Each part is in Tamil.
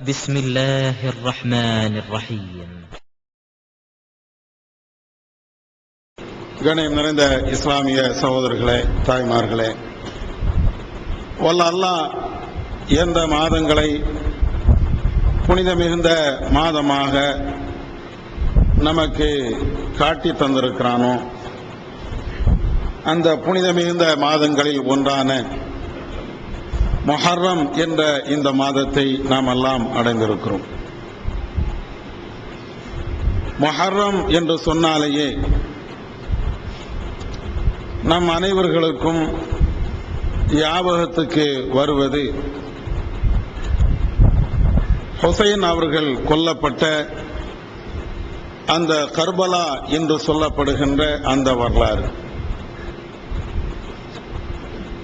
بسم الله الرحمن الرحيم கணியம் நிறைந்த இஸ்லாமிய சகோதரர்களே தாய்மார்களே வல்ல அல்லாஹ் எந்த மாதங்களை புனித மிகுந்த மாதமாக நமக்கு காட்டி தந்திருக்கிறானோ அந்த புனித மிகுந்த மாதங்களில் ஒன்றான மொஹர்ரம் என்ற இந்த மாதத்தை நாம் எல்லாம் அடைந்திருக்கிறோம். மொஹர்ரம் என்று சொன்னாலேயே நம் அனைவர்களுக்கும் ஞாபகத்துக்கு வருவது ஹுசைன் அவர்கள் கொல்லப்பட்ட அந்த கர்பலா என்று சொல்லப்படுகின்ற அந்த வரலாறு.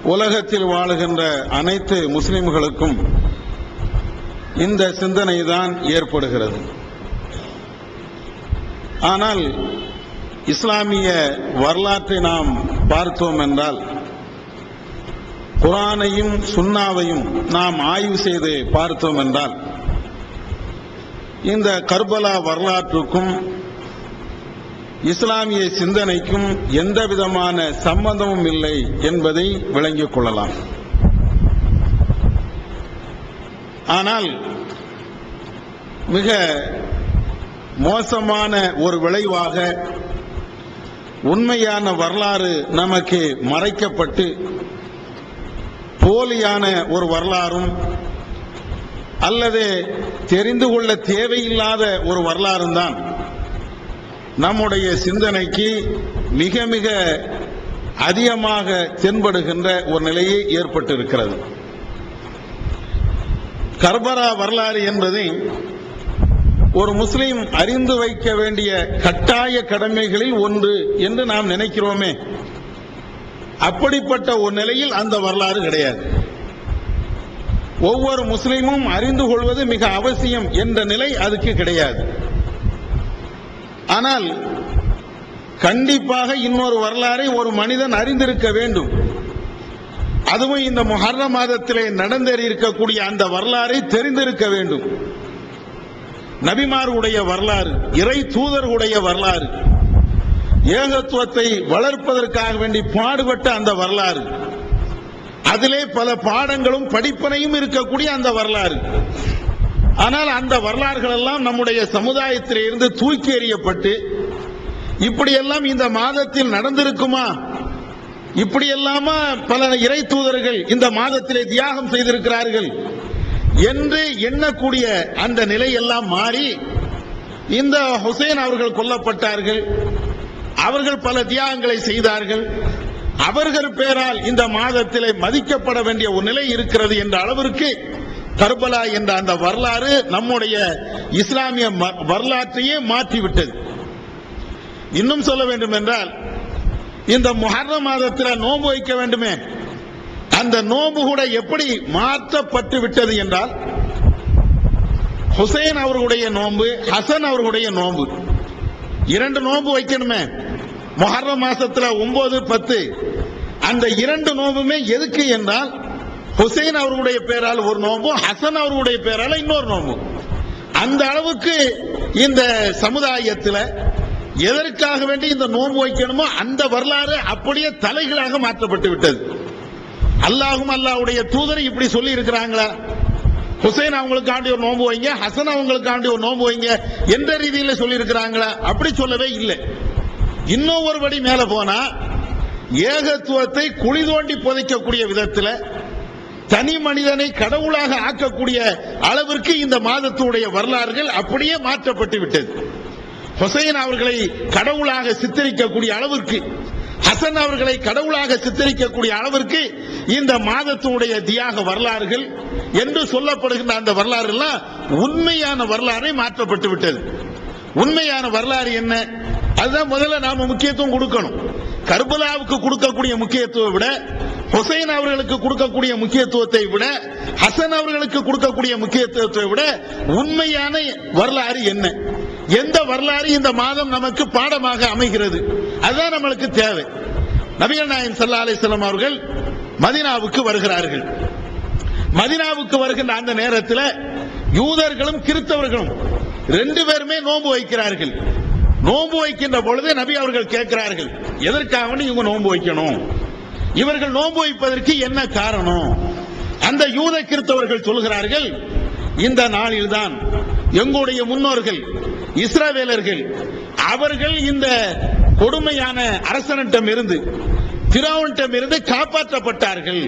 உலகத்தில் வாழுகின்ற அனைத்து முஸ்லிம்களுக்கும் இந்த சிந்தனை தான் ஏற்படுகிறது. ஆனால் இஸ்லாமிய வரலாற்றை நாம் பார்த்தோம் என்றால் குரானையும் சுன்னாவையும் நாம் ஆய்வு செய்து பார்த்தோம் என்றால் இந்த கர்பலா வரலாற்றுக்கும் இஸ்லாமிய சிந்தனைக்கும் எந்த விதமான சம்பந்தமும் இல்லை என்பதை விளங்கிக் கொள்ளலாம். ஆனால் மிக மோசமான ஒரு விளைவாக உண்மையான வரலாறு நமக்கு மறைக்கப்பட்டு போலியான ஒரு வரலாறும் அல்லது தெரிந்து கொள்ள தேவையில்லாத ஒரு வரலாறும் தான் நம்முடைய சிந்தனைக்கு மிக மிக அதிகமாக தென்படுகின்ற ஒரு நிலையை ஏற்பட்டிருக்கிறது. கர்பரா வரலாறு என்பது ஒரு முஸ்லீம் அறிந்து வைக்க வேண்டிய கட்டாய கடமைகளில் ஒன்று என்று நாம் நினைக்கிறோமே. அப்படிப்பட்ட ஒரு நிலையில் அந்த வரலாறு கிடையாது. ஒவ்வொரு முஸ்லீமும் அறிந்து கொள்வது மிக அவசியம் என்ற நிலை அதுக்கு கிடையாது. ஆனால் கண்டிப்பாக இன்னொரு வரலாறை ஒரு மனிதன் அறிந்திருக்க வேண்டும். அதுவும் இந்த மொஹர்ர மாதத்திலே நடந்தேறி இருக்கக்கூடிய அந்த வரலாறை தெரிந்திருக்க வேண்டும். நபிமாருடைய வரலாறு இறை தூதர்களுடைய வரலாறு ஏகத்துவத்தை வளர்ப்பதற்காக வேண்டி பாடுபட்ட அந்த வரலாறு அதிலே பல பாடங்களும் படிப்பனையும் இருக்கக்கூடிய அந்த வரலாறு. ஆனால் அந்த வரலாறுகள் எல்லாம் நம்முடைய சமுதாயத்தில் இருந்து தூக்கி எறியப்பட்டு இப்படியெல்லாம் இந்த மாதத்தில் நடந்திருக்குமா? இப்படியெல்லாமா பல இறை தூதர்கள் இந்த மாதத்திலே தியாகம் செய்திருக்கிறார்கள் என்று எண்ணக்கூடிய அந்த நிலை எல்லாம் மாறி இந்த ஹுசைன் அவர்கள் கொல்லப்பட்டார்கள். அவர்கள் பல தியாகங்களை செய்தார்கள். அவர்கள் பேரால் இந்த மாதத்திலே மதிக்கப்பட வேண்டிய ஒரு நிலை இருக்கிறது என்ற அளவிற்கு கர்பலா என்ற அந்த வரலாறு நம்முடைய இஸ்லாமிய ம- வரலாற்றையே மாற்றிவிட்டது. இன்னும் சொல்ல வேண்டும் என்றால் இந்த முஹர்ர மாதத்தில் நோன்பு வைக்க வேண்டுமே. அந்த நோன்பு கூட எப்படி மாற்றப்பட்டு விட்டது என்றால் ஹுசைன் அவர்களுடைய நோன்பு ஹசன் அவர்களுடைய நோன்பு. இரண்டு நோன்பு வைக்கணுமே. மொஹர்ர மாசத்துல ஒன்பது பத்து. அந்த இரண்டு நோம்புமே எதுக்கு என்றால் ஹுசைன் அவர்களுடைய பேரால் ஒரு நோம்பும் ஹசன் அவர்களுடைய பேரால் இன்னொரு நோம்பும் அந்த அளவுக்கு இந்த சமுதாயத்தில் எதற்காக வேண்டி இந்த நோன்பு வைக்கணுமோ அந்த வரலாறு அப்படியே தலைகளாக மாற்றப்பட்டு விட்டது. அல்லாஹும் அல்லாவுடைய தூதர் இப்படி சொல்லி இருக்கிறாங்களா? ஹுசைன் அவங்களுக்காண்டி ஒரு நோன்பு வைங்க ஹசன் அவங்களுக்காண்டி ஒரு நோன்பு வைங்க எந்த ரீதியில் சொல்லி இருக்கிறாங்களா அப்படி சொல்லவே இல்லை. இன்னும் ஒரு படி மேல போனா ஏகத்துவத்தை குழி தோண்டி புதைக்கக்கூடிய விதத்தில் தனி மனிதனை கடவுளாக ஆக்கக்கூடிய அளவிற்கு இந்த மாதத்துடைய வரலாறுகள் அப்படியே மாற்றப்பட்டு விட்டது. ஹொசைன் அவர்களை கடவுளாக சித்தரிக்கக்கூடிய அளவிற்கு ஹசன் அவர்களை கடவுளாக சித்தரிக்கக்கூடிய அளவிற்கு இந்த மாதத்தினுடைய தியாக வரலாறுகள் என்று சொல்லப்படுகின்ற அந்த வரலாறு எல்லாம் உண்மையான வரலாறை மாற்றப்பட்டு விட்டது. உண்மையான வரலாறு என்ன? அதுதான் முதல்ல நாம முக்கியத்துவம் கொடுக்கணும். கர்பலாவுக்கு கொடுக்கக்கூடிய முக்கியத்துவம் விட ஹுசைன் அவர்களுக்கு கொடுக்கக்கூடிய முக்கியத்துவத்தை விட ஹசன் அவர்களுக்கு கொடுக்கக்கூடிய முக்கியத்துவத்தை விட உண்மையான வரலாறு என்ன? எந்த வரலாறு இந்த மாதம் நமக்கு பாடமாக அமைகிறது? அதுதான் நம்மளுக்கு தேவை. நபிகள் நாயன் சல்லா அலிஸ்லாம் அவர்கள் மதினாவுக்கு வருகிறார்கள். மதினாவுக்கு வருகின்ற அந்த நேரத்தில் யூதர்களும் கிறிஸ்தவர்களும் ரெண்டு பேருமே நோன்பு வைக்கிறார்கள். நோன்பு வைக்கின்ற பொழுது நபி அவர்கள் கேட்கிறார்கள் எதற்காக இவங்க நோன்பு வைக்கணும்? இவர்கள் நோன்பு வைப்பதற்கு என்ன காரணம்? அந்த யூத கிறிஸ்தவர்கள் சொல்கிறார்கள் இந்த நாளில்தான் எங்களுடைய முன்னோர்கள் இஸ்ரவேலர்கள் அவர்கள் இந்த கொடுமையான அரசனிடம் இருந்து பிறவனிடம் இருந்து காப்பாற்றப்பட்டார்கள்.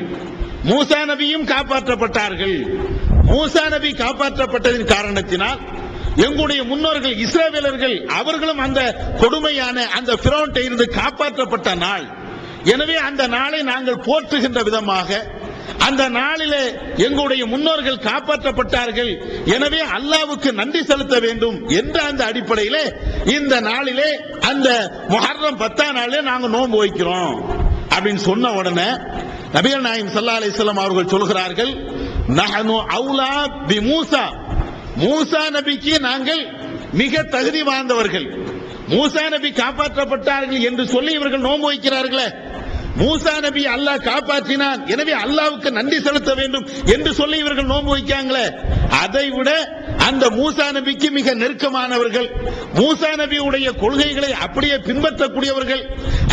மூசா நபியும் காப்பாற்றப்பட்டார்கள். மூசா நபி காப்பாற்றப்பட்டதின் காரணத்தினால் எங்களுடைய முன்னோர்கள் இஸ்ரேவேலர்கள் அவர்களும் அந்த கொடுமையான அந்த பிறவன்ட்ட இருந்து காப்பாற்றப்பட்ட நாள். எனவே அந்த நாளை நாங்கள் போற்றுகின்ற விதமாக அந்த நாளிலே எங்களுடைய முன்னோர்கள் காப்பாற்றப்பட்டார்கள். எனவே அல்லாவுக்கு நன்றி செலுத்த வேண்டும் என்ற அந்த அடிப்படையிலே இந்த நாளிலே அந்த முஹர்ரம் பத்தாம் நாளிலே நாங்கள் நோன்பு வைக்கிறோம் அப்படின்னு சொன்ன உடனே நபிகள் நாயம் சல்லா அலிஸ்லாம் அவர்கள் சொல்கிறார்கள் நஹனு அவுலா பி மூசா. மூசா நபிக்கு நாங்கள் மிக தகுதி வாய்ந்தவர்கள். மூசா நபி காப்பாற்றப்பட்டார்கள் என்று சொல்லி இவர்கள் நோன்பு வைக்கிறார்களே. மூசா நபி அல்லாஹ் காப்பாற்றினான். எனவே அல்லாவுக்கு நன்றி செலுத்த வேண்டும் என்று சொல்லி இவர்கள் நோன்பு வைக்காங்களே அதை விட அந்த மூசா நபிக்கு மிக நெருக்கமானவர்கள் மூசா நபியுடைய கொள்கைகளை அப்படியே பின்பற்றக்கூடியவர்கள்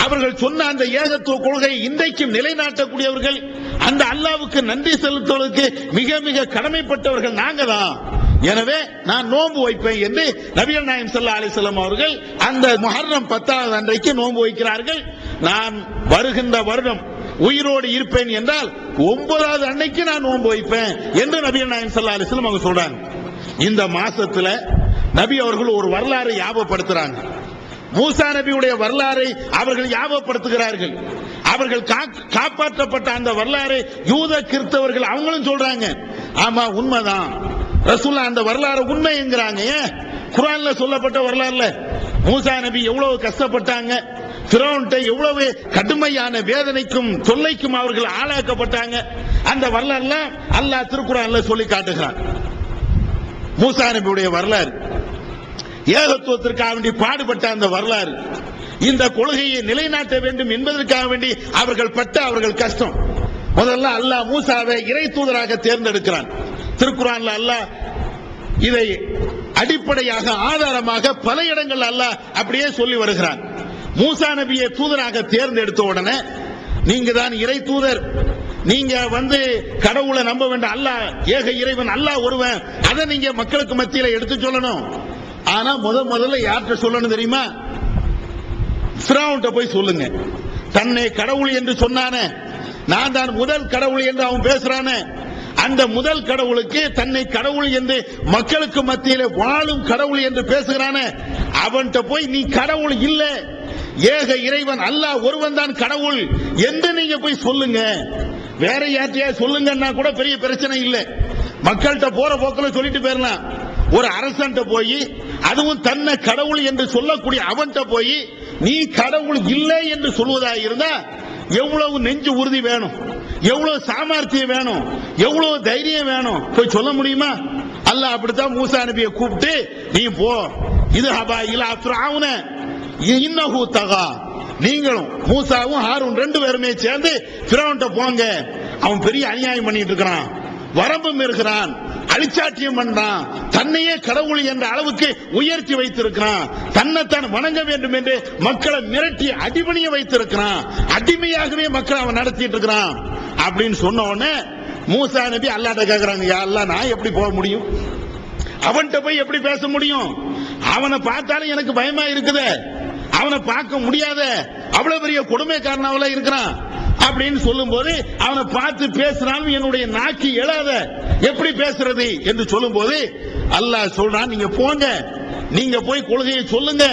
அவர்கள் சொன்ன அந்த ஏகத்துவ கொள்கையை இன்றைக்கும் நிலைநாட்டக்கூடியவர்கள் அந்த அல்லாவுக்கு நன்றி செலுத்துவதற்கு மிக மிக கடமைப்பட்டவர்கள் நாங்க தான். எனவே நான் நோன்பு வைப்பேன் என்று நபிகள் நாயம் சல்லா அலிசல்லாம் அவர்கள் அந்த முஹர்ரம் பத்தாவது அன்றைக்கு நோன்பு வைக்கிறார்கள். நான் வருகின்ற வருடம் உயிரோடு இருப்பேன் என்றால் ஒன்பதாவது அன்னைக்கு நான் நோன்பு வைப்பேன் என்று நபிகள் நாயம் சல்லா அலிஸ்லம் அவங்க சொல்றாங்க. இந்த மாசத்துல நபி அவர்கள் ஒரு வரலாறை ஞாபகப்படுத்துறாங்க. மூசா நபியுடைய வரலாறை அவர்கள் ஞாபகப்படுத்துகிறார்கள். அவர்கள் கா- காப்பாற்றப்பட்ட அந்த வரலாறு யூத கிறிஸ்தவர்கள் அவங்களும் சொல்றாங்க. ஆமா உண்மைதான். ரசூல்லா அந்த வரலாறு உண்மைங்கிறாங்க. ஏன்? குரான்ல சொல்லப்பட்ட வரலாறுல மூசா நபி எவ்வளவு கஷ்டப்பட்டாங்க? திரோன்ட்ட எவ்வளவு கடுமையான வேதனைக்கும் தொல்லைக்கும் அவர்கள் ஆளாக்கப்பட்டாங்க. அந்த வரலாறுல அல்லாஹ் திருக்குறான்ல சொல்லி காட்டுகிறான். மூசா நபியுடைய வரலாறு. ஏகத்துவத்திற்காக வேண்டி பாடுபட்ட அந்த வரலாறு. இந்த கொள்கையை நிலைநாட்ட வேண்டும் என்பதற்காக வேண்டி அவர்கள் பட்ட அவர்கள் கஷ்டம். முதல்ல அல்லாஹ் மூசாவை இறை தூதராக தேர்ந்தெடுக்கிறான். திருக்குறான்ல அல்லாஹ் இதை அடிப்படையாக ஆதாரமாக பல இடங்கள் அல்லாஹ் அப்படியே சொல்லி வருகிறான். மூசா நபியை தூதராக தேர்ந்தெடுத்த உடனே நீங்க தான் இறை தூதர். நீங்க வந்து கடவுளை நம்ப வேண்டாம் அல்லாஹ் ஏக இறைவன் அல்லாஹ் ஒருவன். அதை நீங்க மக்களுக்கு மத்தியில எடுத்து சொல்லணும். ஆனா முத முதல்ல யார்கிட்ட சொல்லணும் தெரியுமா? பிராவுன்ட்ட போய் சொல்லுங்க. தன்னை கடவுள் என்று சொன்னானே. நான் தான் முதல் கடவுள் என்று அவன் பேசுறானே. அந்த முதல் கடவுளுக்கு தன்னை கடவுள் என்று மக்களுக்கு மத்தியில வாழும் கடவுள் என்று பேசுகிறானே. அவன்கிட்ட போய் நீ கடவுள் இல்லை. ஏக இறைவன் அல்லாஹ் ஒருவன் தான் கடவுள் என்று நீங்க போய் சொல்லுங்க. வேற யார்ட்டையா சொல்லுங்கன்னா கூட பெரிய பிரச்சனை இல்லை. மக்கள்கிட்ட போற போக்கில் சொல்லிட்டு போயிடலாம் ஒரு அரசன்ட்ட போய் அதுவும் தன்னை கடவுள் என்று சொல்லக்கூடிய அவன்கிட்ட போய் நீ கடவுள் இல்லை என்று சொல்வதாக இருந்தா எவ்வளவு நெஞ்சு உறுதி வேணும்? எவ்வளவு சாமர்த்தியம் வேணும்? எவ்வளவு தைரியம் வேணும்? போய் சொல்ல முடியுமா? அல்ல அப்படித்தான் மூசா நபியை கூப்பிட்டு நீ போ. இது ஹபா இலா ஃபிரௌன. இன்னஹு தகா. நீங்களும் மூசாவும் ஹாரூன் ரெண்டு பேருமே சேர்ந்து ஃபிரௌன்ட்ட போங்க. அவன் பெரிய அநியாயம் பண்ணிட்டு இருக்கிறான். வரம்பும் இருக்கிறான் அழிச்சாட்டியம் பண்றான். தன்னையே கடவுள் என்ற அளவுக்கு உயர்த்தி வைத்திருக்கிறான். தன்னைத்தான் வணங்க வேண்டும் என்று மக்களை மிரட்டி அடிபணிய வைத்திருக்கிறான். அடிமையாகவே மக்களை அவன் நடத்திட்டு இருக்கிறான். அப்படின்னு சொன்ன உடனே மூசா நபி அல்லாட்ட கேக்குறாங்க யா நான் எப்படி போக முடியும்? அவன்கிட்ட போய் எப்படி பேச முடியும்? அவனை பார்த்தாலும் எனக்கு பயமா இருக்குதே. அவனை பார்க்க முடியாத அவ்வளவு பெரிய கொடுமைக்காரனாவில் இருக்கிறான் அப்படின்னு சொல்லும்போது அவனை பார்த்து பேசினாலும் என்னுடைய நாக்கி எழாத. எப்படி பேசுறது என்று சொல்லும்போது அல்லாஹ் சொல்றான் நீங்க போங்க. நீங்க போய் கொள்கையை சொல்லுங்க.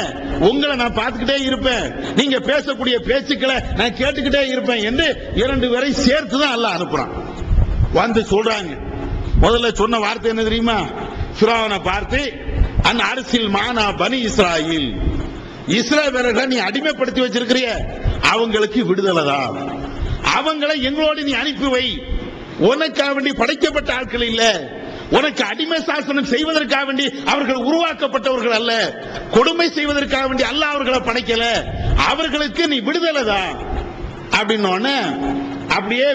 உங்களை நான் பார்த்துக்கிட்டே இருப்பேன். நீங்க பேசக்கூடிய பேச்சுக்களை நான் கேட்டுக்கிட்டே இருப்பேன் என்று இரண்டு பேரை சேர்த்து தான் அல்லாஹ் அனுப்புறான். வந்து சொல்றாங்க. முதல்ல சொன்ன வார்த்தை என்ன தெரியுமா? சுராவனை பார்த்து அந்த அரசியல் மானா பனி இஸ்ராயில். இஸ்ரவேலர்களை நீ அடிமைப்படுத்தி வச்சிருக்கிறிய அவங்களுக்கு விடுதலை தான் அவங்களை எங்களோடு நீ அனுப்பி வை. உனக்காக வேண்டி படைக்கப்பட்ட ஆட்கள் இல்ல. உனக்கு அடிமை சாசனம் செய்வதற்காக வேண்டி அவர்கள் உருவாக்கப்பட்டவர்கள் அல்ல. கொடுமை செய்வதற்காக வேண்டி அல்ல அவர்களை படைக்கல. அவர்களுக்கு நீ விடுதலை தான் அப்படின்னு அப்படியே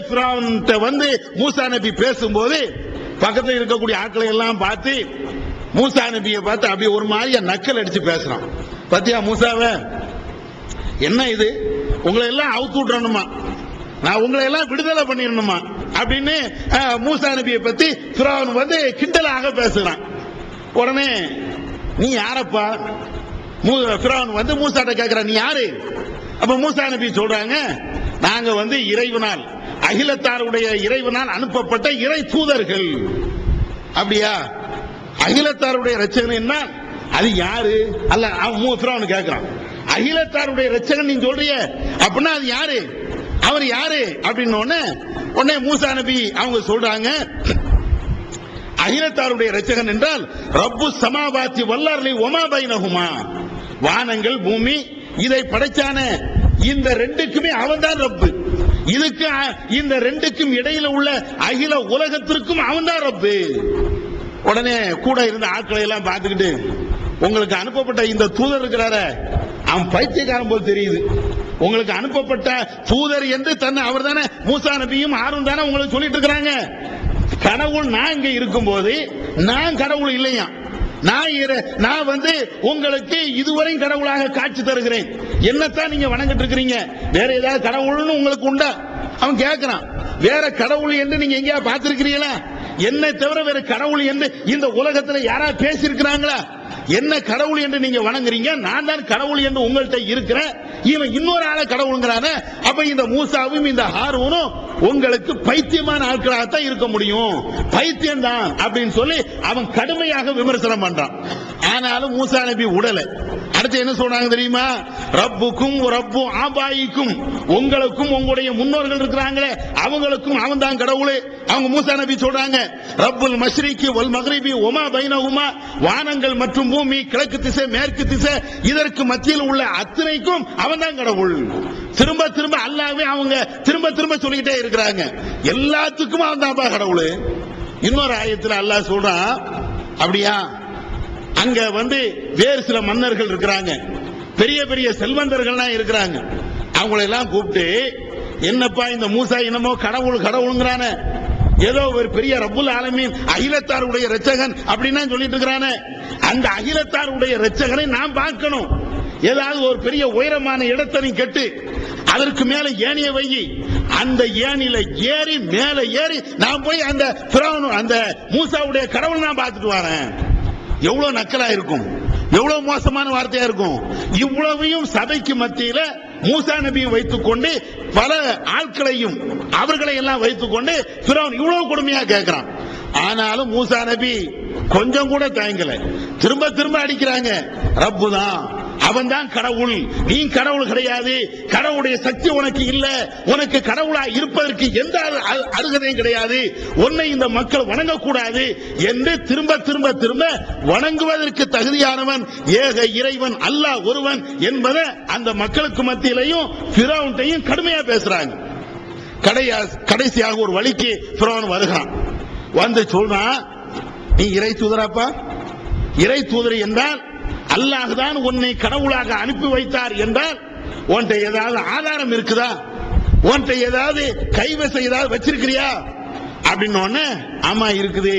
வந்து மூசா நபி பேசும்போது பக்கத்தில் இருக்கக்கூடிய ஆட்களை எல்லாம் பார்த்து மூசா நபியை பார்த்து அப்படியே ஒரு மாதிரியா நக்கல் அடிச்சு பேசுறான். பாத்தியா மூசாவை? என்ன இது? உங்களை எல்லாம் அவுத்து விட்டுறணுமா? நான் உங்களை எல்லாம் விடுதலை பண்ணிடணுமா? அப்படின்னு மூசா நபியை பத்தி சுராவன் வந்து கிண்டலாக பேசுறான். உடனே நீ யாரப்பா? சுராவன் வந்து மூசாட்ட கேட்கிறான் நீ யாரு? அப்ப மூசா நபி சொல்றாங்க நாங்க வந்து இறைவனால் அகிலத்தாருடைய இறைவனால் அனுப்பப்பட்ட இறை தூதர்கள். அப்படியா? அகிலத்தாருடைய ரச்சகன் அது யாரு? அல்ல அவன் மூ பிறவன் கேட்கிறான் அகிலத்தாருடைய ரச்சகன் நீ சொல்றிய அப்படின்னா அது யாரு? அவர் யாரு? அப்படின்னு உடனே மூசா நபி அவங்க சொல்றாங்க அகிலத்தாருடைய ரச்சகன் என்றால் ரப்பு சமாபாத்தி வல்லார்லி ஒமா பைனகுமா வானங்கள் பூமி இதை படைச்சான இந்த ரெண்டுக்குமே அவன்தான் ரப்பு. இதுக்கு இந்த ரெண்டுக்கும் இடையில உள்ள அகில உலகத்திற்கும் அவன்தான் ரப்பு. உடனே கூட இருந்த ஆட்களை எல்லாம் பார்த்துக்கிட்டு உங்களுக்கு அனுப்பப்பட்ட இந்த தூதர் இருக்கிறார அவன் பைத்தியக்காரன் போல் தெரியுது. உங்களுக்கு அனுப்பப்பட்ட தூதர் என்று தன்னை அவர் தானே மூசா நபியும் ஆரும் தானே உங்களுக்கு சொல்லிட்டு இருக்கிறாங்க. கடவுள் நான் இங்க இருக்கும்போது நான் கடவுள் இல்லையா? நான் நான் வந்து உங்களுக்கு இதுவரை கடவுளாக காட்சி தருகிறேன். என்னத்தான் நீங்க வணங்கிட்டு இருக்கிறீங்க? வேற ஏதாவது கடவுள்னு உங்களுக்கு உண்டா? அவன் கேட்கிறான் வேற கடவுள் என்று நீங்க எங்கேயா பார்த்திருக்கிறீங்களா? என்னை தவிர வேற கடவுள் என்று இந்த உலகத்துல யாரா பேசியிருக்கிறாங்களா? என்ன கடவுள் என்று நீங்க வணங்குறீங்க? நான் தான் கடவுள் என்று உங்கள்கிட்ட இருக்கிறேன். இவன் இன்னொரு ஆள கடவுளுங்கிறான. அப்ப இந்த மூசாவும் இந்த ஹாரூனும் உங்களுக்கு பைத்தியமான ஆட்களாகத்தான் இருக்க முடியும். பைத்தியம் தான் அப்படின்னு சொல்லி அவன் கடுமையாக விமர்சனம் பண்றான். ஆனாலும் மூசா நபி உடலை அடுத்து என்ன சொல்றாங்க தெரியுமா? ரப்புக்கும் ரப்பு ஆபாயிக்கும். உங்களுக்கும் உங்களுடைய முன்னோர்கள் இருக்கிறாங்களே அவங்களுக்கும் அவன் தான் கடவுள். அவங்க மூசா நபி சொல்றாங்க ரப்புல் மஷ்ரிக்கு வல் உமா ஒமா உமா வானங்கள் மற்றும் பூமி கிழக்கு திசை மேற்கு திசை இதற்கு மத்தியில் உள்ள அத்தனைக்கும் அவன் தான் கடவுள். திரும்ப திரும்ப அல்லாவே அவங்க திரும்ப திரும்ப சொல்லிக்கிட்டே இருக்கிறாங்க. எல்லாத்துக்கும் அவன் தான் கடவுள். இன்னொரு ஆயத்தில் அல்லாஹ் சொல்றான் அப்படியா? அங்க வந்து வேறு சில மன்னர்கள் இருக்கிறாங்க. பெரிய பெரிய செல்வந்தர்கள்லாம் இருக்கிறாங்க. அவங்களெல்லாம் கூப்பிட்டு என்னப்பா இந்த மூசா இனமோ கடவுள் கடவுளுங்கிறான. ஏதோ ஒரு பெரிய ரப்புல் ஆலமீன் அகிலத்தாருடைய ரச்சகன் அப்படின்னா சொல்லிட்டு இருக்கிறானே. அந்த அகிலத்தாருடைய ரச்சகனை நாம் பார்க்கணும். ஏதாவது ஒரு பெரிய உயரமான இடத்தை நீ அதற்கு மேல ஏனிய வை. அந்த ஏனில ஏறி மேல ஏறி நான் போய் அந்த அந்த மூசாவுடைய கடவுள் நான் பார்த்துட்டு வரேன். எவ்வளவு நக்கலா இருக்கும்? எவ்வளவு மோசமான வார்த்தையா இருக்கும்? இவ்வளவையும் சபைக்கு மத்தியில மூசா நபியை வைத்துக் கொண்டு பல ஆட்களையும் அவர்களை எல்லாம் வைத்துக் கொண்டு பிறவன் இவ்வளவு கொடுமையா கேட்கிறான் ஆனாலும் மூசா நபி கொஞ்சம் கூட தயங்கல. திரும்ப திரும்ப அடிக்கிறாங்க. ரப்பு தான் அவன் தான் கடவுள். நீ கடவுள் கிடையாது. கடவுளுடைய சக்தி உனக்கு இல்ல. உனக்கு கடவுளா இருப்பதற்கு எந்த அரு- அருகதையும் கிடையாது. உன்னை இந்த மக்கள் வணங்கக்கூடாது என்று திரும்ப திரும்ப திரும்ப வணங்குவதற்கு தகுதியானவன் ஏக இறைவன் அல்லாஹ் ஒருவன் என்பதை அந்த மக்களுக்கு மத்தியிலையும் பிரவுண்டையும் கடுமையா பேசுறாங்க. கடைசியாக ஒரு வழிக்கு பிறவன் வருகிறான். வந்து சொல்றான் நீ இறை தூதராப்பா? இறை தூதர் என்றால் அல்லாஹ் தான் உன்னை கடவுளாக அனுப்பி வைத்தார் என்றால் உன்கிட்ட ஏதாவது ஆதாரம் இருக்குதா? உன்கிட்ட ஏதாவது கைவச ஏதாவது வச்சிருக்கிறியா? அப்படின்னு ஆமா இருக்குது.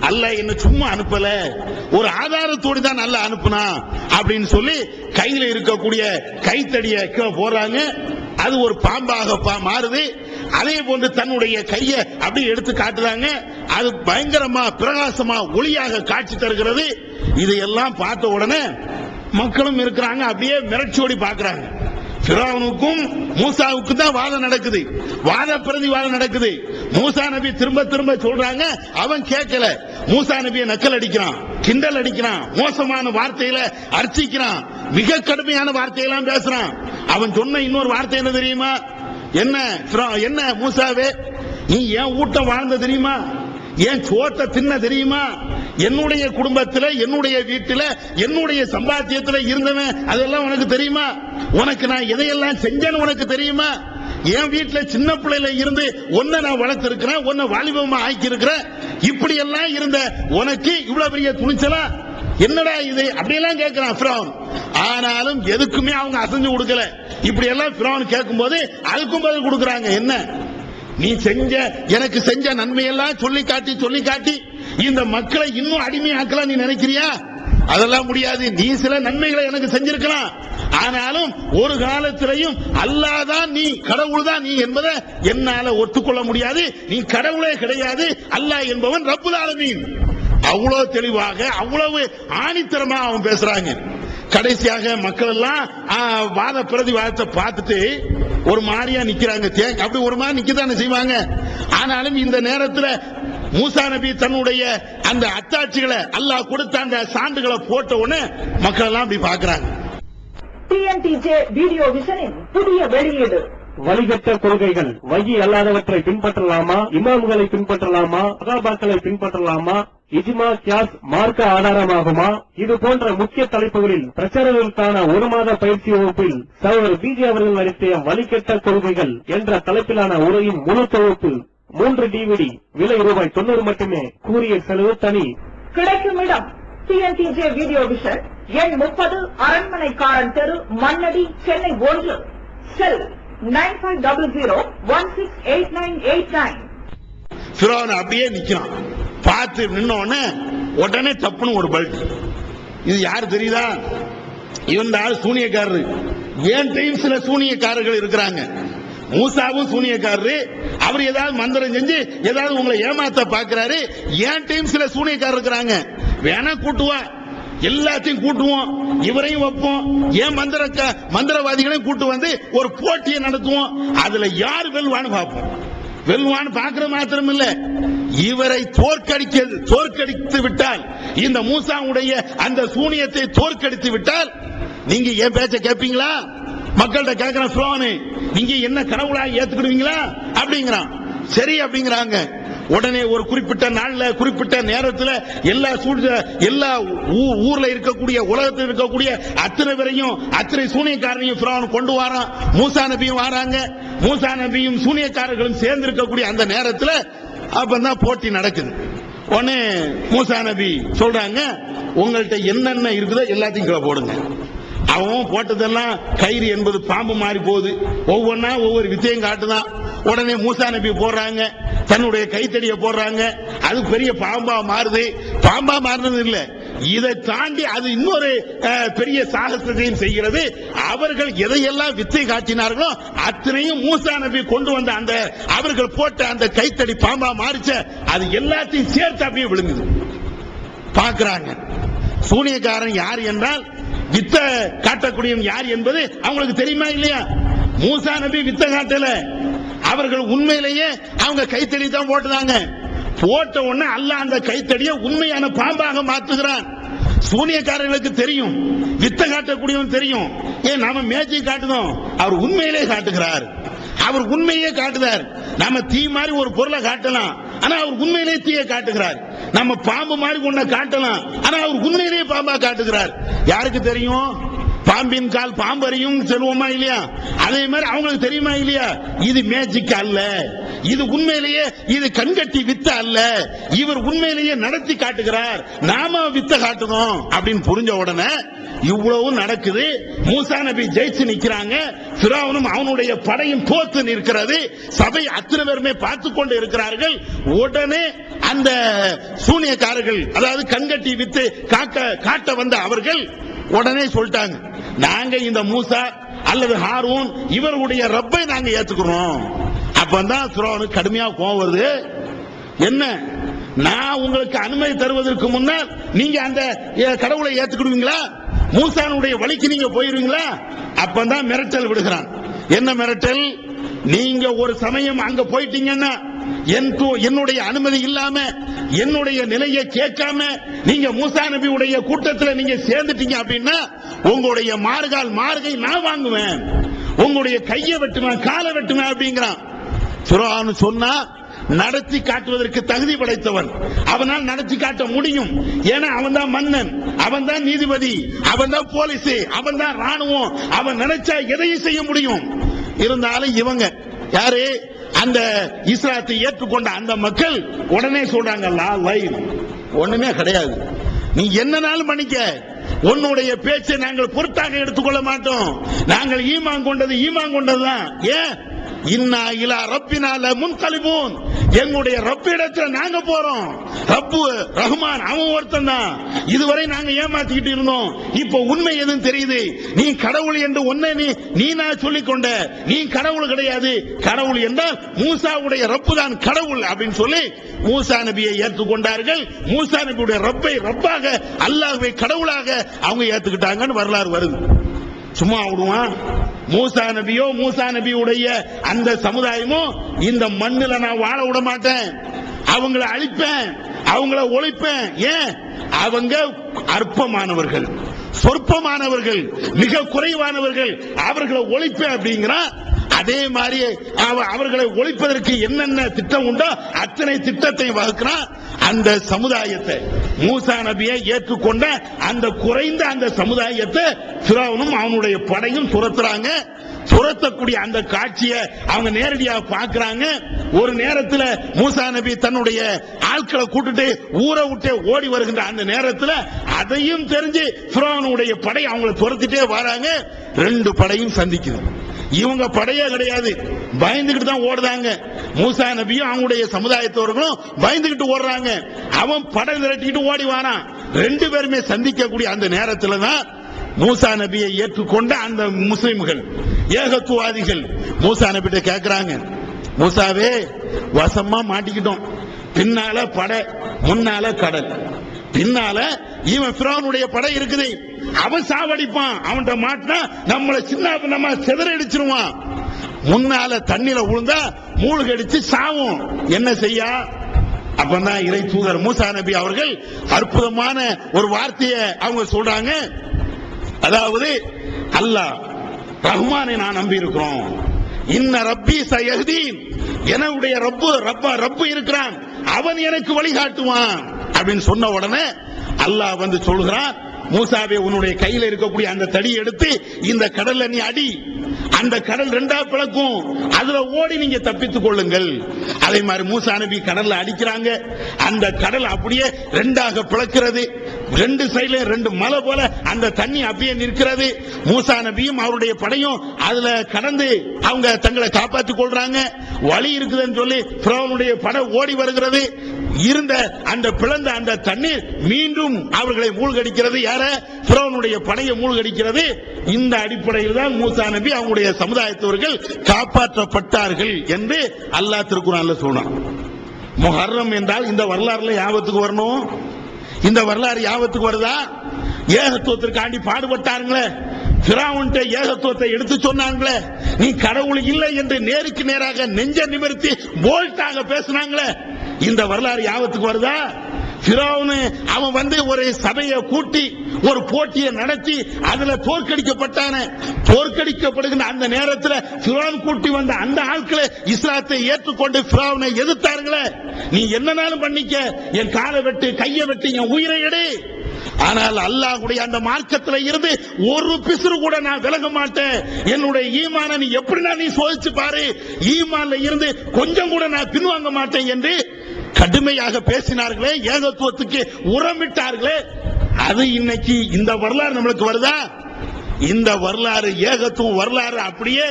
அல்ல என்ன சும்மா அனுப்பல. ஒரு ஆதாரத்தோடு தான் நல்லா அனுப்புனா அப்படின்னு சொல்லி கையில இருக்கக்கூடிய கைத்தடிய போறாங்க போடுறாங்க. அது ஒரு பாம்பாக மாறுது. அதே போன்று தன்னுடைய கையை அப்படியே எடுத்து காட்டுறாங்க. அது பயங்கரமா பிரகாசமா ஒளியாக காட்சி தருகிறது. இதையெல்லாம் பார்த்த உடனே மக்களும் இருக்கிறாங்க அப்படியே மிரட்சியோடி பார்க்கறாங்க. பிராவனுக்கும் மூசாவுக்கும் தான் வாதம் நடக்குது. வாத பிரதிவாதம் நடக்குது. மூசா நபி திரும்ப திரும்ப சொல்றாங்க அவன் கேட்கல. மூசா நபியை நக்கல் அடிக்கிறான் கிண்டல் அடிக்கிறான் மோசமான வார்த்தையில அர்ச்சிக்கிறான் மிக கடுமையான வார்த்தையெல்லாம் பேசுறான். அவன் சொன்ன இன்னொரு வார்த்தை என்ன தெரியுமா? என்ன என்ன மூசாவே? நீ ஏன் ஊட்டம் வாழ்ந்த தெரியுமா? ஏன் சோத்தை தின்ன தெரியுமா? என்னுடைய குடும்பத்துல என்னுடைய வீட்டுல என்னுடைய சம்பாத்தியத்துல இருந்தவன் அதெல்லாம் உனக்கு தெரியுமா? உனக்கு நான் எதையெல்லாம் செஞ்சேன்னு உனக்கு தெரியுமா? என் வீட்டுல சின்ன பிள்ளையில இருந்து ஒன்ன நான் வளர்த்திருக்கிறேன் ஒன்ன வாலிபமா ஆக்கி இருக்கிறேன் இப்படி எல்லாம் இருந்த உனக்கு இவ்வளவு பெரிய துணிச்சலா? என்னடா இது? அப்படியெல்லாம் கேட்கிறான் ஃபிரௌன். ஆனாலும் எதுக்குமே அவங்க அசைஞ்சு கொடுக்கல. இப்படி எல்லாம் ஃபிரௌன் கேட்கும்போது அதுக்கும் பதில் கொடுக்கறாங்க. என்ன? நீ செஞ்ச எனக்கு செஞ்ச நன்மையெல்லாம் சொல்லி காட்டி சொல்லி காட்டி இந்த மக்களை இன்னும் அடிமையாக்கலாம் நீ நினைக்கிறியா? அதெல்லாம் முடியாது. நீ சில நன்மைகளை எனக்கு செஞ்சிருக்கலாம். ஆனாலும் ஒரு காலத்திலையும் அல்லாதான் நீ கடவுள் தான் நீ என்பதை என்னால ஒத்துக்கொள்ள முடியாது. நீ கடவுளே கிடையாது. அல்லாஹ் என்பவன் ரப்புல் ஆலமீன். அவ்வளவு தெளிவாக அவ்வளவு ஆணித்தரமா அவன் பேசுறாங்க. கடைசியாக மக்கள் எல்லாம் வாத பிரதிவாதத்தை பார்த்துட்டு ஒரு மாதிரியா நிக்கிறாங்க. அப்படி ஒரு மாதிரி நிக்கத்தானே செய்வாங்க. ஆனாலும் இந்த நேரத்துல மூசா நபி தன்னுடைய அந்த அத்தாட்சிகளை அல்லாஹ் கொடுத்த அந்த சான்றுகளை போட்ட உடனே மக்கள் எல்லாம் அப்படி பாக்குறாங்க டிஎன்டிஜே வீடியோ விஷனின் புதிய வெளியீடு. வழிகட்ட கொள்கைகள் வகி அல்லாதவற்றை பின்பற்றலாமா? இமாம்களை பின்பற்றலாமா? பின்பற்றலாமா? இஜ்மா கியாஸ் மார்க்க ஆதாரமாகுமா? இது போன்ற முக்கிய தலைப்புகளில் பிரச்சாரங்களுக்கான ஒரு மாத பயிற்சி வகுப்பில் சகோதரர் பிஜே அவர்கள் நடத்திய வழிகட்ட கொள்கைகள் என்ற தலைப்பிலான உரையின் முழு தொகுப்பு மூன்று டிவிடி விலை ரூபாய் தொண்ணூறு மட்டுமே. கூறிய செலவு தனி. கிடைக்கும் இடம் டிஎன்டிஜே வீடியோ விஷன் எண் முப்பது அரண்மனைக்காரன் தெரு மண்ணடி சென்னை ஒன்று. Cell nine five double zero one six eight nine eight nine அப்படியே நிக்கிறான். பார்த்து நின்னோடனே உடனே தப்புன்னு ஒரு பல்ட் இது யார் தெரியுதா? இவன் ஆள் சூனியக்காரரு. ஏன்டையும் சில சூனியக்காரர்கள் இருக்கிறாங்க? மூசாவும் சூனியக்காரரு. அவர் ஏதாவது மந்திரம் செஞ்சு ஏதாவது உங்களை ஏமாத்த பாக்குறாரு ஏன்டையும் சில சூனியக்காரர் இருக்கிறாங்க? வேணா கூட்டுவா எல்லாத்தையும் கூட்டுவோம். இவரையும் வைப்போம். ஏன் மந்திர மந்திரவாதிகளையும் கூட்டு வந்து ஒரு போட்டியை நடத்துவோம். அதுல யார் வெல்வான்னு பார்ப்போம். வெல்வான்னு பார்க்கிற மாத்திரம் இல்ல. இவரை தோற்கடிக்க தோற்கடித்து விட்டால் இந்த மூசாவுடைய அந்த சூனியத்தை தோற்கடித்து விட்டால் நீங்க என் பேச்ச கேட்பீங்களா மக்கள்கிட்ட கேட்கிற ஸ்லோனு நீங்க என்ன கடவுளா ஏத்துக்கிடுவீங்களா? அப்படிங்கிறான். சரி அப்படிங்கிறாங்க. உடனே ஒரு குறிப்பிட்ட நாள்ல குறிப்பிட்ட நேரத்தில் எல்லா சூழ்நிலை எல்லா ஊ- ஊர்ல இருக்கக்கூடிய உலகத்தில் இருக்கக்கூடிய அத்தனை பேரையும் அத்தனை சூனியக்காரனையும் பிராவன் கொண்டு வரான். மூசா நபியும் வராங்க. மூசா நபியும் சூனியக்காரர்களும் சேர்ந்து இருக்கக்கூடிய அந்த நேரத்தில் அப்பதான் போட்டி நடக்குது. உடனே மூசா நபி சொல்றாங்க உங்கள்கிட்ட என்னென்ன இருக்குதோ எல்லாத்தையும் கீழே போடுங்க. அவன் போட்டதெல்லாம் கயிறு என்பது பாம்பு மாறி போகுது. ஒவ்வொன்னா ஒவ்வொரு வித்தையும் காட்டுதான். உடனே மூசா நபி போடுறாங்க. தன்னுடைய கைத்தடியை போடுறாங்க. அது பெரிய பாம்பா மாறுது. பாம்பா மாறுனது இல்ல. இதை தாண்டி அது இன்னொரு பெரிய சாகசத்தையும் செய்கிறது. அவர்கள் எதையெல்லாம் வித்தை காட்டினார்களோ அத்தனையும் மூசா நபி கொண்டு வந்த அந்த அவர்கள் போட்ட அந்த கைத்தடி பாம்பா மாறிச்ச அது எல்லாத்தையும் சேர்த்து அப்படியே விழுங்குது. பார்க்கிறாங்க. சூனியக்காரன் யார் என்றால் வித்த காட்டக்கூடியவன் யார் என்பது அவங்களுக்கு தெரியுமா இல்லையா? மூசா நபி வித்த காட்டல. அவர்கள் உண்மையிலேயே அவங்க கைத்தடி தான் போட்டுதாங்க போட்ட உடனே அல்ல அந்த கைத்தடியை உண்மையான பாம்பாக மாற்றுகிறான். சூனியக்காரர்களுக்கு தெரியும். வித்த காட்டக்கூடியவன் தெரியும். ஏன் நாம மேஜை காட்டுதோம். அவர் உண்மையிலே காட்டுகிறார். அவர் உண்மையே காட்டுதார். நாம தீ மாதிரி ஒரு பொருளை காட்டலாம். ஆனா அவர் உண்மையிலே தீய காட்டுகிறார். நம்ம பாம்பு மாதிரி ஒன்ன காட்டலாம். ஆனா அவர் உண்மையிலேயே பாம்பா காட்டுகிறார். யாருக்கு தெரியும்? பாம்பின் கால் பாம்பறியும் சொல்லுவோமா இல்லையா? அதே மாதிரி அவங்களுக்கு தெரியுமா இல்லையா? இது மேஜிக் அல்ல. இது உண்மையிலேயே இது கண்கட்டி வித்த அல்ல. இவர் உண்மையிலேயே நடத்தி காட்டுகிறார். நாம வித்த காட்டணும் அப்படின்னு புரிஞ்ச உடனே இவ்வளவு நடக்குது. மூசா நபி ஜெயிச்சு நிக்கிறாங்க. பிராவனும் அவனுடைய படையும் தோத்து நிற்கிறது. சபை அத்தனை பேருமே பார்த்து கொண்டு இருக்கிறார்கள். உடனே அந்த சூனியக்காரர்கள் அதாவது கண்கட்டி வித்து காக்க காட்ட வந்த அவர்கள் உடனே சொல்லிட்டாங்க நாங்க இந்த மூசா அல்லது ஹாரூன் இவருடைய ரப்பை நாங்க ஏத்துக்கிறோம். அப்பதான் பிராவனுக்கு கடுமையா கோவம் வருது. என்ன? நான் உங்களுக்கு அனுமதி தருவதற்கு முன்னால் நீங்க அந்த கடவுளை ஏத்துக்கிடுவீங்களா? மூசானுடைய வழிக்கு நீங்க போயிருவீங்களா? அப்பதான் மிரட்டல் விடுகிறான். என்ன மிரட்டல்? நீங்க ஒரு சமயம் அங்க போயிட்டீங்கன்னா என்னுடைய அனுமதி இல்லாம என்னுடைய நிலையை கேட்காம நீங்க மூசா நபியுடைய கூட்டத்தில் நீங்க சேர்ந்துட்டீங்க அப்படின்னா உங்களுடைய மார்கால் மார்கை நான் வாங்குவேன். உங்களுடைய கையை வெட்டுவேன் காலை வெட்டுவேன் அப்படிங்கிறான். சொன்னா நடத்தி காட்டுவதற்கு தகுதி படைத்தவன். அவனால் நடத்தி காட்ட முடியும். ஏன்னா அவன் தான் மன்னன். அவன் தான் நீதிபதி. அவன் தான் போலீஸ் அவன் தான் ராணுவம் அவன் நினைச்சா எதையும் செய்ய முடியும். இருந்தாலும் இவங்க யாரு? அந்த இஸ்லாத்தை ஏற்றுக்கொண்ட அந்த மக்கள் உடனே சொல்றாங்க ஒண்ணுமே கிடையாது. நீ என்னனாலும் பண்ணிக்க உன்னுடைய பேச்சை நாங்கள் பொருட்டாக எடுத்துக்கொள்ள மாட்டோம். நாங்கள் ஈமான் கொண்டது ஈமான் கொண்டதுதான். ஏன்? இன்னா இலா ரப்பினால முன்கலிபூன் எங்களுடைய ரப்பிடத்துல நாங்க போறோம். ரப்பு ரஹ்மான் அவன் ஒருத்தன் தான். இதுவரை நாங்க ஏமாத்திக்கிட்டு இருந்தோம். இப்போ உண்மை எதுவும் தெரியுது. நீ கடவுள் என்று ஒன்ன நீ நீ நான் சொல்லிக் கொண்ட நீ கடவுள் கிடையாது. கடவுள் என்றால் மூசாவுடைய ரப்பு தான் கடவுள் அப்படின்னு சொல்லி மூசா நபியை ஏற்றுக்கொண்டார்கள். மூசா நபியுடைய ரப்பை ரப்பாக அல்லாஹ்வை கடவுளாக அவங்க ஏத்துக்கிட்டாங்கன்னு வரலாறு வருது. சும்மா விடுவான் மூசா நபியோ மூசா நபியுடைய அந்த சமுதாயமோ இந்த மண்ணில் நான் வாழ விட மாட்டேன். அவங்கள அழிப்பேன் அவங்கள ஒழிப்பேன். ஏன்? அவங்க அற்பமானவர்கள் சொற்பமானவர்கள் மிக குறைவானவர்கள். அவர்களை ஒழிப்பேன் அப்படிங்கிறான் அதே மாதிரி அவ- அவர்களை ஒழிப்பதற்கு என்னென்ன திட்டம் உண்டோ அத்தனை திட்டத்தை வகுக்கிறான் அந்த சமுதாயத்தை. மூசா நபியை ஏற்றுக்கொண்ட அந்த குறைந்த அந்த சமுதாயத்தை பிறவனும் அவனுடைய படையும் துரத்துறாங்க. துரத்தக்கூடிய அந்த காட்சியை அவங்க நேரடியாக பார்க்கறாங்க. ஒரு நேரத்தில் மூசா நபி தன்னுடைய ஆட்களை கூட்டுட்டு ஊரை விட்டு ஓடி வருகின்ற அந்த நேரத்தில் அதையும் தெரிஞ்சு பிறவனுடைய படை அவங்களை துரத்திட்டே வராங்க. ரெண்டு படையும் சந்திக்குது. இவங்க படையே கிடையாது. பயந்துகிட்டு தான் ஓடுறாங்க. மூசா நபியும் அவங்களுடைய சமுதாயத்தவர்களும் பயந்துகிட்டு ஓடுறாங்க. அவன் படை திரட்டிக்கிட்டு ஓடி வாரான். ரெண்டு பேருமே சந்திக்கக்கூடிய அந்த நேரத்துல தான் மூசா நபியை ஏற்றுக்கொண்ட அந்த முஸ்லிம்கள் ஏகத்துவாதிகள். மூசா நபிட்ட கேட்கிறாங்க மூசாவே வசமா மாட்டிக்கிட்டோம். பின்னால படை முன்னால கடல். பின்னால இவன் பிறவனுடைய படை இருக்குது. அவன் சாவடிப்பான். அவன்கிட்ட மாட்டினா நம்மள சின்ன நம்ம சிதறடிச்சிருவான் முன்னால தண்ணில விழுந்தா மூழ்கடிச்சு சாவும். என்ன செய்ய? அப்பதான் இறை தூதர் மூசா நபி அவர்கள் அற்புதமான ஒரு வார்த்தையை அவங்க சொல்றாங்க. அதாவது அல்லாஹ் ரஹ்மானை நான் நம்பி இருக்கிறோம் இன்ன ரப்பி சயஹ்தீன் என்னுடைய ரப்பு ரப்ப ரப்பு இருக்கிறான். அவன் எனக்கு வழிகாட்டுவான் அப்படின்னு சொன்ன உடனே அல்லாஹ் வந்து சொல்கிறான் மூசாவே உன்னுடைய கையில இருக்கக்கூடிய அந்த தடி எடுத்து இந்த கடல்ல நீ அடி. அந்த கடல் ரெண்டா பிளக்கும். அதுல ஓடி நீங்க தப்பித்துக் கொள்ளுங்கள். அதே மாதிரி மூசா நபி கடல்ல அடிக்கிறாங்க. அந்த கடல் அப்படியே ரெண்டாக பிளக்கிறது. ரெண்டு சைடுல ரெண்டு மலை போல அந்த தண்ணி அப்படியே நிற்கிறது. மூசா நபியும் அவருடைய படையும் அதுல கடந்து அவங்க தங்களை காப்பாற்றிக் கொள்றாங்க. வழி இருக்குதுன்னு சொல்லி பிரவனுடைய படை ஓடி வருகிறது. இருந்த அந்த பிளந்த அந்த தண்ணீர் மீண்டும் அவர்களை மூழ்கடிக்கிறது. யார? பிறவனுடைய படையை மூழ்கடிக்கிறது. இந்த அடிப்படையில் தான் மூசா நபி அவங்களுடைய சமுதாயத்தவர்கள் காப்பாற்றப்பட்டார்கள் என்று அல்லாஹ் திருக்குறான்ல சொன்னான் முஹர்ரம் என்றால் இந்த வரலாறுல யாபத்துக்கு வரணும்? இந்த வரலாறு யாபத்துக்கு வருதா? ஏகத்துவத்திற்காண்டி பாடுபட்டாருங்களே. பிராவுன்ட்ட ஏகத்துவத்தை எடுத்து சொன்னாங்களே. நீ கடவுள் இல்லை என்று நேருக்கு நேராக நெஞ்ச நிமிர்த்தி போல்ட்டாக பேசினாங்களே. இந்த வரலாறு யாபத்துக்கு வருதா? பிராவுனு அவன் வந்து ஒரு சபையை கூட்டி ஒரு போட்டியை நடத்தி அதுல தோற்கடிக்கப்பட்டான. தோற்கடிக்கப்படுகின்ற அந்த நேரத்தில் பிரான் கூட்டி வந்த அந்த ஆட்களை இஸ்லாத்தை ஏற்றுக்கொண்டு பிராவுனை எதிர்த்தார்களே. நீ என்னனாலும் பண்ணிக்க. என் காலை வெட்டு கையை வெட்டு என் உயிரை எடு. ஆனால் அல்லாஹுடைய அந்த மார்க்கத்தில் இருந்து ஒரு பிசுறு கூட நான் விலக மாட்டேன். என்னுடைய ஈமான நீ எப்படினா நீ சோதிச்சு பாரு? ஈமான்ல இருந்து கொஞ்சம் கூட நான் பின்வாங்க மாட்டேன் என்று கடுமையாக பேசினார்களே ஏகத்துவத்துக்கு உரமிட்டார்களே. அது இன்னைக்கு இந்த வரலாறு நம்மளுக்கு வருதா? இந்த வரலாறு ஏகத்துவம் வரலாறு அப்படியே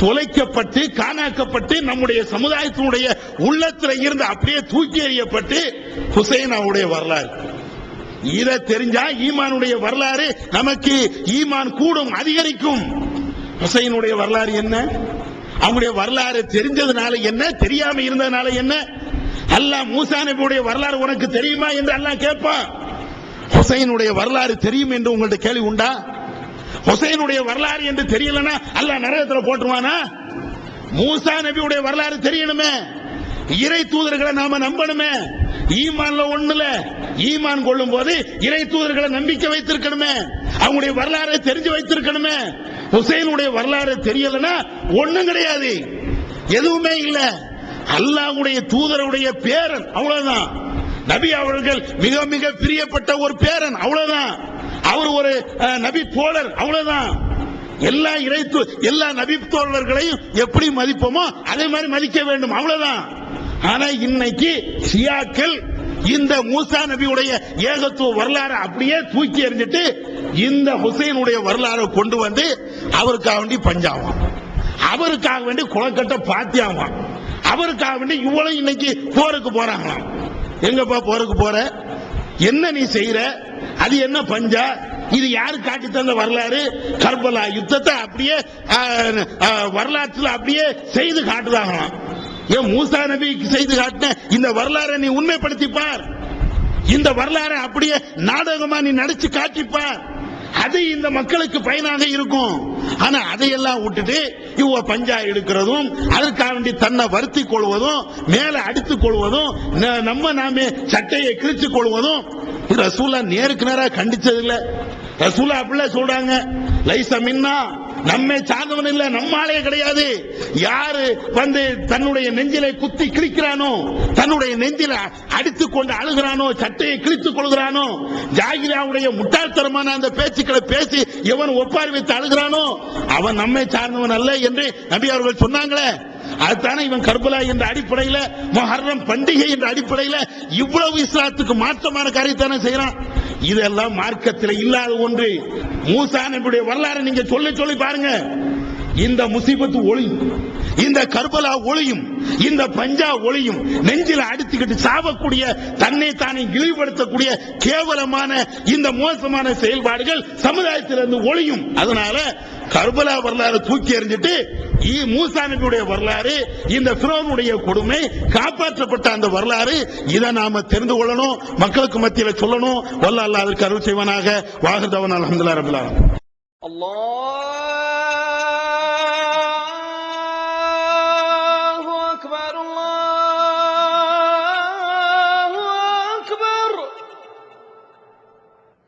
தொலைக்கப்பட்டு காணாக்கப்பட்டு நம்முடைய சமுதாயத்தினுடைய உள்ளத்தில் இருந்து அப்படியே தூக்கி எறியப்பட்டு ஹுசைன் வரலாறு. இதை தெரிஞ்சா ஈமானுடைய வரலாறு நமக்கு ஈமான் கூடும் அதிகரிக்கும். ஹுசைனுடைய வரலாறு என்ன? அவங்களுடைய வரலாறு தெரிஞ்சதுனால என்ன? தெரியாம இருந்ததுனால என்ன? அல்லாஹ் மூசா நபியுடைய வரலாறு உனக்கு தெரியுமா என்று அல்லாஹ் கேட்பான் ஹுசைனுடைய வரலாறு தெரியும் என்று உங்கள்ட்ட கேள்வி உண்டா? ஹுசைனுடைய வரலாறு என்று தெரியலனா அல்லாஹ் நரகத்துல போட்டுருவானா? மூசா நபியுடைய வரலாறு தெரியணுமே. இறை தூதர்களை நாம நம்பணுமே. ஈமான்ல ஒண்ணுல ஈமான் கொள்ளும் போது இறை தூதர்களை நம்பிக்கை வைத்திருக்கணுமே. அவங்களுடைய வரலாறை தெரிஞ்சு வைத்திருக்கணுமே. ஹுசைனுடைய வரலாறு தெரியலனா ஒண்ணும் கிடையாது. எதுவுமே இல்லை. அல்லாஹுடைய தூதருடைய பேரன். அவ்வளவுதான். நபி அவர்கள் மிக மிக பிரியப்பட்ட ஒரு பேரன். அவ்வளவுதான். அவர் ஒரு நபி தோழர். அவ்வளவுதான். எல்லா இறை எல்லா நபி தோழர்களையும் எப்படி மதிப்போமோ அதே மாதிரி மதிக்க வேண்டும். அவ்வளவுதான். ஆனா இன்னைக்கு ஷியாக்கள் இந்த மூசா நபியுடைய ஏகத்துவ வரலாறு அப்படியே தூக்கி எறிஞ்சிட்டு இந்த ஹுசைனுடைய வரலாறை கொண்டு வந்து அவருக்காக வேண்டி பஞ்சாபம் அவருக்காக வேண்டி குளக்கட்ட பாத்தியாவான் அவருக்காக வேண்டி இவ்வளவு இன்னைக்கு போருக்கு போறாங்களாம் எங்கப்பா போருக்கு போற? என்ன நீ செய்யற அது என்ன பஞ்சா? இது யாரு காட்டி தந்த வரலாறு? கர்பலா யுத்தத்தை அப்படியே வரலாற்றுல அப்படியே செய்து காட்டுதாங்களாம் ஏன் மூசா நபி செய்து காட்டின இந்த வரலாறை நீ உண்மைப்படுத்திப்பார் இந்த வரலாறை அப்படியே நாடகமா நீ நடிச்சு காட்டிப்பார் அது இந்த மக்களுக்கு பயனாக இருக்கும். ஆனா அதையெல்லாம் விட்டுட்டு இவ பஞ்சா எடுக்கிறதும் அதற்காக வேண்டி தன்னை வருத்தி கொள்வதும் மேல அடித்துக் கொள்வதும் நம்ம நாமே சட்டையை கிழிச்சு கொள்வதும் ரசூலா நேருக்கு நேரா கண்டிச்சது இல்லை ரசூலா அப்படிலாம் சொல்றாங்க லைச மின்னா நம்மை சார்ந்தவன் இல்ல நம்மாலே கிடையாது. யாரு வந்து தன்னுடைய நெஞ்சிலை குத்தி கிழிக்கிறானோ தன்னுடைய நெஞ்சில அடித்துக் கொண்டு அழுகிறானோ சட்டையை கிழித்துக் கொள்கிறானோ ஜாகிராவுடைய முட்டாள்தனமான அந்த பேச்சுக்களை பேசி எவன் ஒப்பாரி வைத்து அழுகிறானோ அவன் நம்மை சார்ந்தவன் அல்ல என்று நபி அவர்கள் சொன்னாங்களே. அதுதானே இவன் கர்பலா என்ற அடிப்படையில மொஹர்ரம் பண்டிகை என்ற அடிப்படையில இவ்வளவு இஸ்லாத்துக்கு மாற்றமான காரியத்தானே செய்யறான். இதெல்லாம் மார்க்கத்தில் இல்லாத ஒன்று. மூசா நபியுடைய வரலாறு நீங்க சொல்லி சொல்லி பாருங்க. இந்த முசீபத்து ஒளியும் இந்த கர்பலா ஒளியும் இந்த பஞ்சா ஒளியும் நெஞ்சில அடித்துக்கிட்டு சாவக்கூடிய தன்னை தானே இழிவுபடுத்தக்கூடிய கேவலமான இந்த மோசமான செயல்பாடுகள் சமுதாயத்திலிருந்து ஒளியும். அதனால கர்பலா வரலாறு தூக்கி எறிஞ்சிட்டு மூசா நபியுடைய வரலாறு இந்த பிரோனுடைய கொடுமை காப்பாற்றப்பட்ட அந்த வரலாறு இதை நாம தெரிந்து கொள்ளணும் மக்களுக்கு மத்தியில சொல்லணும். வல்ல அல்லா அதற்கு அருள் செய்வனாக. வாகதவன் அலமதுல்லா ரபுல்லா